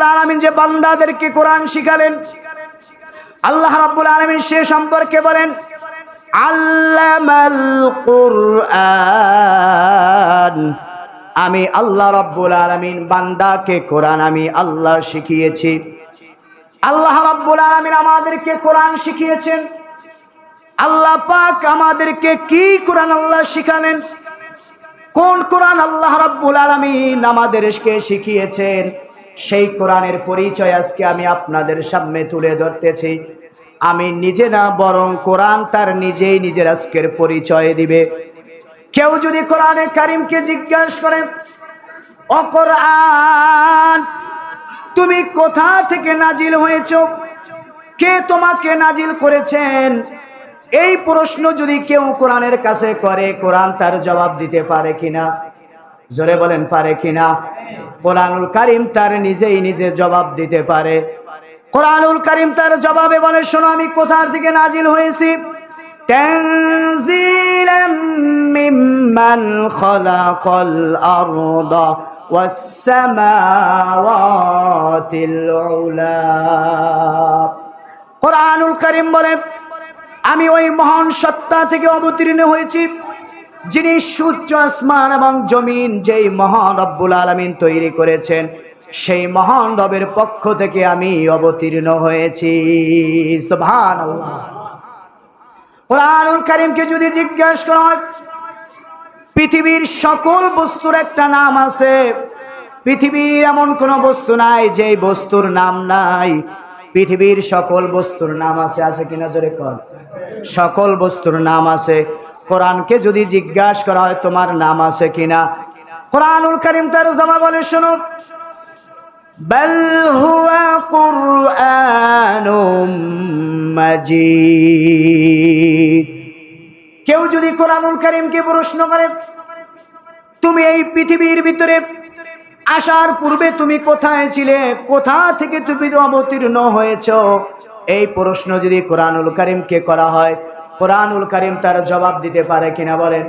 রাব্বুল আলামিন যে বান্দাদেরকে কোরআন শিখালেন, আল্লাহ রাব্বুল আলামিন সে সম্পর্কে বলেন আমি আল্লাহ রাব্বুল আলামিন, বান্দাকে কোরআন আমি আল্লাহ শিখিয়েছি। আল্লাহ রাব্বুল আলামিন আমাদেরকে কোরআন শিখিয়েছেন। আল্লাহ পাক আমাদেরকে কি কোরআন আল্লাহ শিখালেন? কোন কোরআন আল্লাহ রাব্বুল আলামিন আমাদেরকে শিখিয়েছেন? সেই কোরআনের পরিচয় আজকে আমি আপনাদের সামনে তুলে ধরতেছি। আমি নিজে না, বরং কোরআন তার নিজেই নিজের আজকের পরিচয় দিবে। কেউ যদি কোরআনে কারিমকে জিজ্ঞাসা করে, ও কোরআন, তুমি কোথা থেকে নাজিল হয়েছ? কে তোমাকে নাজিল করেছেন? এই প্রশ্ন যদি কেউ কোরআনের কাছে করে, কোরআন তার জবাব দিতে পারে কিনা? জোরে বলেন পারে কিনা কোরআনুল কারিম তার নিজেই নিজে জবাব দিতে পারে কোরআনুল কারিম তার জবাবে বলে শোনো আমি কোথার থেকে নাজিল হয়েছি تنزيلا ممن خلق الأرض والسماوات العلا কোরআনুল কারিম বলে আমি ওই মহান সত্তা থেকে অবতীর্ণ হয়েছি যিনি সূর্য, আসমান এবং জমিন যেই মহান রব্বুল আলমিন তৈরি করেছেন, সেই মহান রবের পক্ষ থেকে আমি অবতীর্ণ হয়েছি। কারিমকে যদি জিজ্ঞাসা করা হয়, পৃথিবীর সকল বস্তুর একটা নাম আছে। পৃথিবীর এমন কোনো বস্তু নাই যে বস্তুর নাম নাই। পৃথিবীর সকল বস্তুর নাম আছে আছে কিনা জোরে কর সকল বস্তুর নাম আছে। কোরআনকে যদি জিজ্ঞাসা করা হয় তোমার নাম আছে কিনা কোরআনুল করিম তার জমা বলে শোনো بل هو قرآن مجيد কেউ যদি কোরআনুল করিমকে প্রশ্ন করে তুমি এই পৃথিবীর ভিতরে আসার পূর্বে তুমি কোথায় ছিলে কোথা থেকে তুমি অবতীর্ণ হয়েছ এই প্রশ্ন যদি কোরআনুল করিমকে করা হয় কোরআনুল করিম তার জবাব দিতে পারে কিনা বলেন।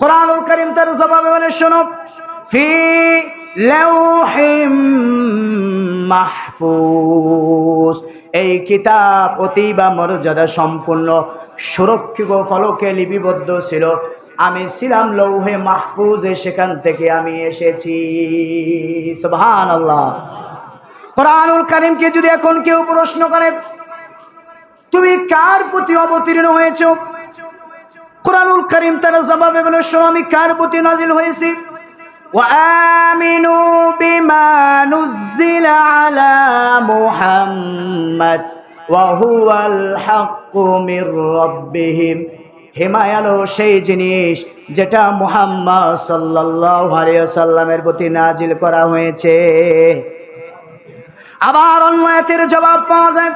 কোরআনুল করিম তার জবাবে বলে, শোনো, ফি মাহফুজ। এই কিতাব অতি বা মর্যাদা সম্পূর্ণ, সুরক্ষিত ফলকে লিপিবদ্ধ ছিল। আমি ছিলাম লৌহে মাহফুজে, সেখান থেকে আমি এসেছি। সুবহান আল্লাহ কোরআনুল করিমকে যদি এখন কেউ প্রশ্ন করে তুমি কার প্রতি অবতীর্ণ হয়েছ কোরআনুল করিম তার জবাবে বলে শোনো আমি কার প্রতি নাজিল হয়েছি وآمنوا بما نزل على محمد وهو الحق من ربهم হিমায়ালো সেই জিনিস যেটা মুহাম্মদ সাল্লাল্লাহু আলাইহি সাল্লামের প্রতি নাজিল করা হয়েছে আবার অন্য আয়াতের জবাব পাওয়া যায়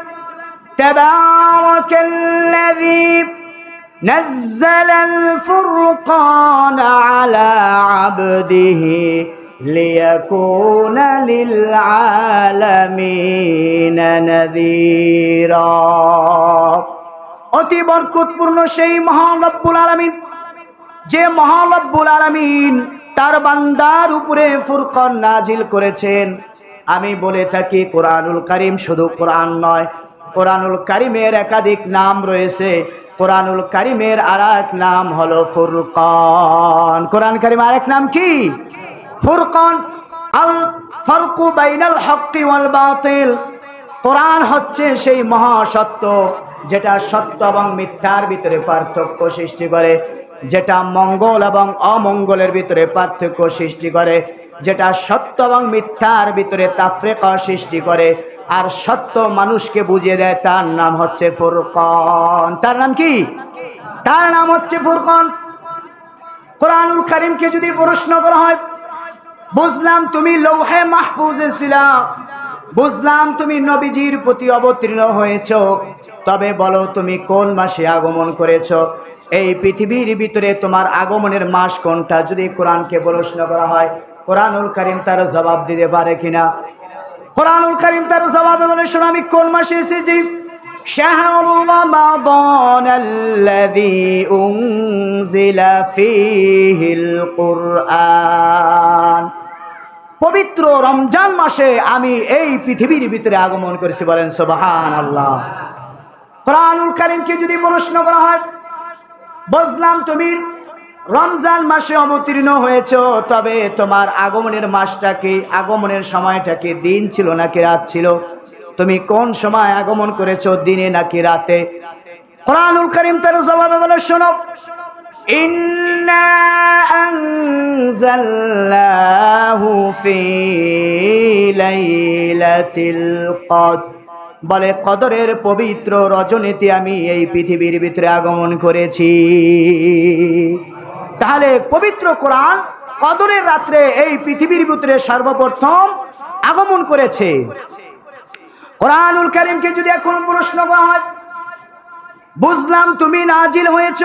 তাবারাকাল্লাযী نزل الفرقان على عبده ليكون للعالمين نذيرا অতি বরকতপূর্ণ সেই মহান রব্বুল আলামিন যে মহান রব্বুল আলামিন তার বান্দার উপরে ফুরকন নাজিল করেছেন আমি বলে থাকি কোরআনুল কারিম শুধু কোরআন নয় কোরআনুল কারিমের একাধিক নাম রয়েছে। কোরআনুল কারিমের আর এক নাম হলো ফুরকন। কোরআন কারিম আরেক নাম কি? ফুরকন। আল ফারকু বাইনাল হক্কি ওয়াল বাতিল। কোরআন হচ্ছে সেই মহাসত্য যেটা সত্য এবং মিথ্যার ভিতরে পার্থক্য সৃষ্টি করে, যেটা মঙ্গল এবং অমঙ্গলের ভিতরে পার্থক্য সৃষ্টি করে। যেটা সত্য এবং মিথ্যার ভিতরে তাফরেকা সৃষ্টি করে। আর সত্য মানুষকে বুঝিয়ে দেয়, তার নাম হচ্ছে ফুরকন। তার নাম কি? তার নাম হচ্ছে ফুরকন। কোরআনুল করিমকে যদি প্রশ্ন করা হয়, বুঝলাম তুমি লৌহে মাহফুজে ছিলা, বুঝলাম তুমি নবীজির প্রতি অবতীর্ণ হয়েছ, তবে বলো তুমি কোন মাসে আগমন করেছ? এই পৃথিবীর ভিতরে তোমার আগমনের মাস কোনটা? যদি কোরআনকে প্রশ্ন করা হয় কোরআনুল করিম তার জবাব দিতে পারে কিনা কোরআনুল করিম তার জবাবে বলে শোনো আমি কোন মাসে এসেছি شهر رمضان الذي أنزل فيه القرآن পবিত্র পবিত্র রমজান মাসে আমি এই পৃথিবীর ভিতরে আগমন করেছি বলেন সোবাহান আল্লাহ কোরআনুল কারিমকে যদি প্রশ্ন করা হয় বুঝলাম তুমি রমজান মাসে অবতীর্ণ হয়েছ, তবে তোমার আগমনের মাসটাকে আগমনের সময়টাকে দিন ছিল নাকি রাত ছিল? তুমি কোন সময় আগমন করেছ? দিনে নাকি রাতে? কোরআনুল করিম তার জবাবে বলে, শোনো। বলে, কদরের পবিত্র রজনীতি আমি এই পৃথিবীর ভিতরে আগমন করেছি। তাহলে পবিত্র কোরআন কদরের রাত্রে এই পৃথিবীর ভিতরে সর্বপ্রথম আগমন করেছে। কোরআনুল করিমকে যদি এখন প্রশ্ন করা হয়, বুঝলাম তুমি নাজিল হয়েছ,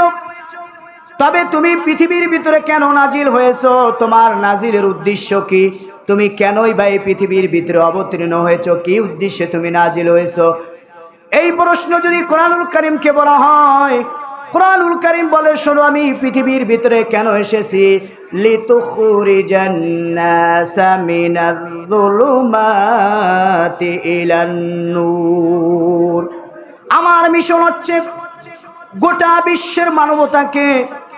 তবে তুমি পৃথিবীর ভিতরে কেন নাজিল হয়েছ? তোমার নাজিলের উদ্দেশ্য কি? তুমি কেনই বা এই পৃথিবীর ভিতরে অবতীর্ণ হয়েছ? কি উদ্দেশ্যে তুমি নাজিল হয়েছ? এই প্রশ্ন যদি কোরআনুল করিমকে বলা হয় কোরআনুল করিম বলে, শোনো, আমি পৃথিবীর ভিতরে কেন এসেছি? আমার মিশন হচ্ছে গোটা বিশ্বের মানবতাকে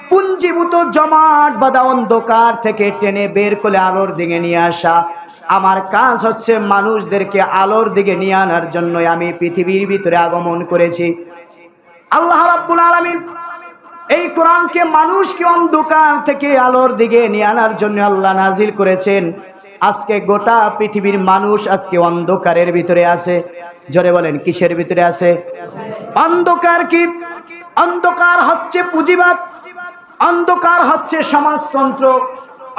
পুঞ্জীভূত জমাট বাঁধা অন্ধকার থেকে টেনে বের করে আলোর দিকে নিয়ে আসা। আমার কাজ হচ্ছে মানুষদেরকে আলোর দিকে নিয়ে আনার জন্য আমি পৃথিবীর ভিতরে আগমন করেছি। আল্লাহ রাব্বুল আলামিন এই কোরআনকে মানুষকে অন্ধকার থেকে আলোর দিকে নিয়ে আনার জন্য আল্লাহ নাজিল করেছেন। আজকে গোটা পৃথিবীর মানুষ আজকে অন্ধকারের ভিতরে আছে। জোরে বলেন, কিসের ভিতরে আছে? অন্ধকার কি? অন্ধকার হচ্ছে পুঁজিবাদ, অন্ধকার হচ্ছে সমাজতন্ত্র,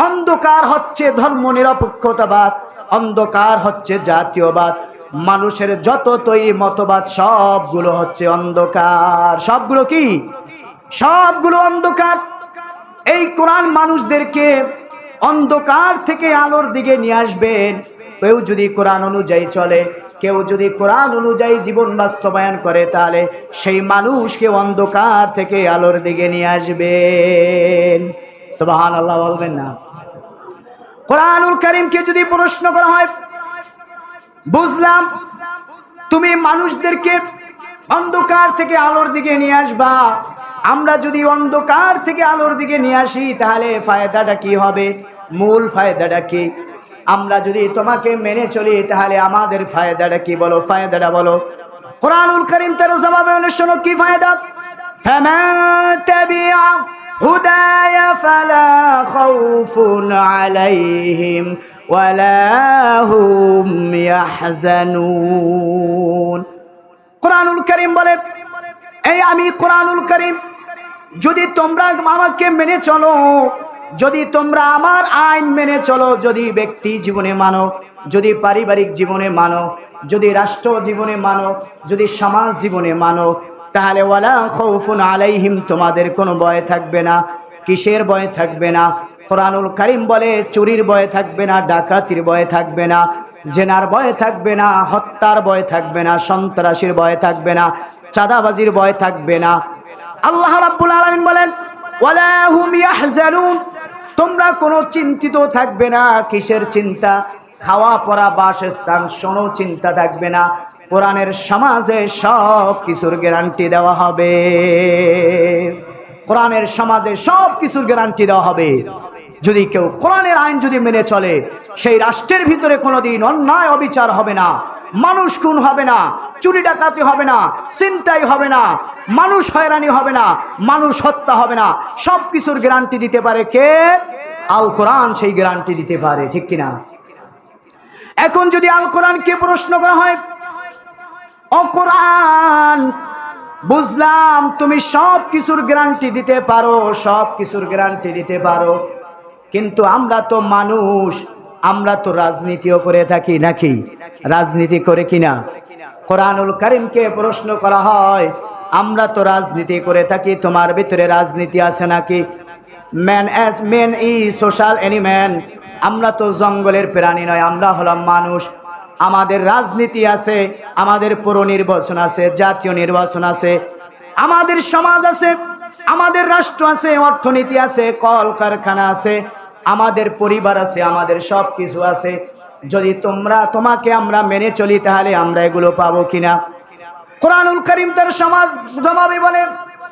অন্ধকার হচ্ছে ধর্ম নিরপেক্ষতাবাদ অন্ধকার হচ্ছে জাতীয়বাদ। মানুষের যত তৈরি মতবাদ, সবগুলো হচ্ছে অন্ধকার। সবগুলো কি? সবগুলো অন্ধকার। এই কোরআন মানুষদেরকে অন্ধকার থেকে আলোর দিকে নিয়ে আসবেন কেউ যদি কোরআন অনুযায়ী চলে, কেউ যদি কোরআন অনুযায়ী জীবন বাস্তবায়ন করে, তাহলে সেই মানুষকে অন্ধকার থেকে আলোর দিকে নিয়ে আসবেন। সুবাহান আল্লাহ বলবেন না। কোরআনুল করিমকে যদি প্রশ্ন করা হয় বুঝলাম, তুমি মানুষদেরকে অন্ধকার থেকে আলোর দিকে নিয়ে আসবা। আমরা যদি অন্ধকার থেকে আলোর দিকে নিয়ে আসি, তাহলে ফায়দাটা কি হবে? মূল ফায়দাটা কি? আমরা যদি তোমাকে মেনে চলি, তাহলে আমাদের ফায়দাটা কি বলো? ফায়দাটা বলো। কোরআনুল করিম তার জবাবে শোনো, কি ফায়দা? হুদায় ফালা খাউফুন আলাইহিম কোরআনুল করিম বলে, এই আমি কোরআনুল করিম, যদি তোমরা আমাকে মেনে চলো, যদি তোমরা আমার আইন মেনে চলো, যদি ব্যক্তি জীবনে মানো, যদি পারিবারিক জীবনে মানো, যদি রাষ্ট্র জীবনে মানো, যদি সমাজ জীবনে মানো, তাহলে ওয়ালা খৌফুন আলাইহিম তোমাদের কোনো ভয় থাকবে না, কিসের ভয় থাকবে না? কোরআনুল করিম বলে, চুরির ভয় থাকবে না, ডাকাতির ভয় থাকবে না, জেনার ভয় থাকবে না, হত্যার ভয় থাকবে না, সন্ত্রাসীর ভয় থাকবে না, চাঁদাবাজির ভয় থাকবে না। আল্লাহ রাব্বুল আলামিন বলেন, ওয়ালা ইয়াহজানুন তোমরা কোনো চিন্তিত থাকবে না, কিসের চিন্তা? খাওয়া পড়া বাসস্থান, শোনো, চিন্তা থাকবে না। কোরআনের সমাজে সব কিছুর গ্যারান্টি দেওয়া হবে। কোরআনের সমাজে সব কিছুর গ্যারান্টি দেওয়া হবে। যদি কেউ কোরআনের আইন যদি মেনে চলে, সেই রাষ্ট্রের ভিতরে কোনোদিন অন্যায় অবিচার হবে না, মানুষ খুন হবে না, চুরি ডাকাতি হবে না চিন্তাই হবে না, মানুষ হয়রানি হবে না, মানুষ হত্যা হবে না সব কিছুর গ্যারান্টি দিতে পারে কে? আল কোরআন সেই গ্যারান্টি দিতে পারে, ঠিক কিনা এখন যদি আল কোরআনকে প্রশ্ন করা হয়, ও কোরআন, বুঝলাম তুমি সব কিছুর গ্যারান্টি দিতে পারো সব কিছুর গ্যারান্টি দিতে পারো। কিন্তু আমরা তো মানুষ, আমরা তো রাজনীতিও করে থাকি নাকি? রাজনীতি করে কিনা? কোরআনুল করিমকে প্রশ্ন করা হয়, আমরা তো রাজনীতি করে থাকি, তোমার ভিতরে রাজনীতি আছে নাকি? Man as men a social animal আমরা তো জঙ্গলের প্রাণী নয়, আমরা হলাম মানুষ। আমাদের রাজনীতি আছে, আমাদের পৌর নির্বাচন আছে, জাতীয় নির্বাচন আছে, আমাদের সমাজ আছে, আমাদের রাষ্ট্র আছে, অর্থনীতি আছে কল কারখানা আছে আমাদের পরিবার আছে আমাদের সব কিছু আছে যদি তোমরা তোমাকে আমরা মেনে চলি তাহলে আমরা এগুলো পাবো কিনা কোরআনুল করিম তার সমাজ জমাবে বলে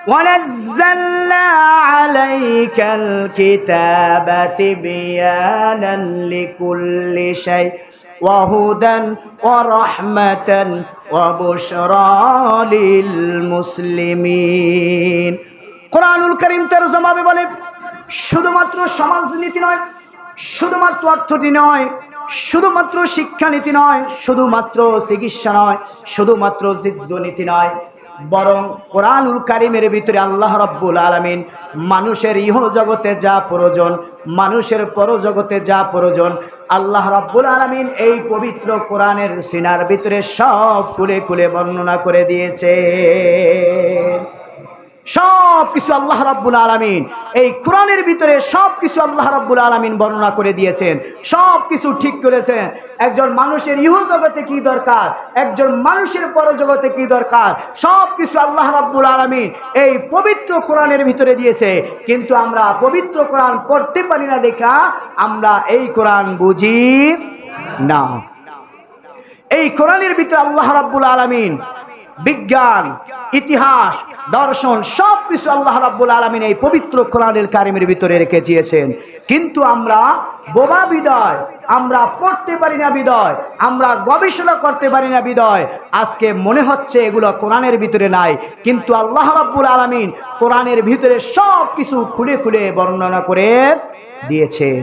ونزلنا عليك الكتاب تبيانا لكل شيء وهدى ورحمة وبشرى للمسلمين কোরআনুল করিম তার জমাবে বলে শুধুমাত্র সমাজনীতি নয়, শুধুমাত্র অর্থটি নয়, শুধুমাত্র শিক্ষানীতি নয়, শুধুমাত্র চিকিৎসা নয়, শুধুমাত্র জিদ্দনীতি নয়, বরং কোরআনুল কারিমের ভিতরে আল্লাহ রব্বুল আলমিন মানুষের ইহ জগতে যা প্রয়োজন, মানুষের পরজগতে যা প্রয়োজন, আল্লাহ রব্বুল আলমিন এই পবিত্র কোরআনের সিনার ভিতরে সব খুলে খুলে বর্ণনা করে দিয়েছে সব কিছু আল্লাহ রাব্বুল আলমিন, এই কোরআনের ভিতরে সব কিছু আল্লাহ রাব্বুল আলমিন বর্ণনা করে দিয়েছেন সব কিছু ঠিক করেছেন। একজন মানুষের ইহ জগতে কি দরকার? একজন মানুষের পর জগতে কি দরকার? সব কিছু আল্লাহ রাব্বুল আলমিন এই পবিত্র কোরআনের ভিতরে দিয়েছে। কিন্তু আমরা পবিত্র কোরআন পড়তে পারি না দেখা, আমরা এই কোরআন বুঝি না। এই কোরআনের ভিতরে আল্লাহ রাব্বুল আলমিন বিজ্ঞান, ইতিহাস, দর্শন সব কিছু আল্লাহ রাব্বুল আলমিন এই পবিত্র কোরআনের কারিমের ভিতরে রেখে দিয়েছেন। কিন্তু আমরা বোবা বিদয়, আমরা পড়তে পারি না বিদয়, আমরা গবেষণা করতে পারি না বিদয়। আজকে মনে হচ্ছে এগুলো কোরআনের ভিতরে নাই। কিন্তু আল্লাহ রাব্বুল আলমিন কোরআনের ভিতরে সব কিছু খুলে খুলে বর্ণনা করে দিয়েছেন।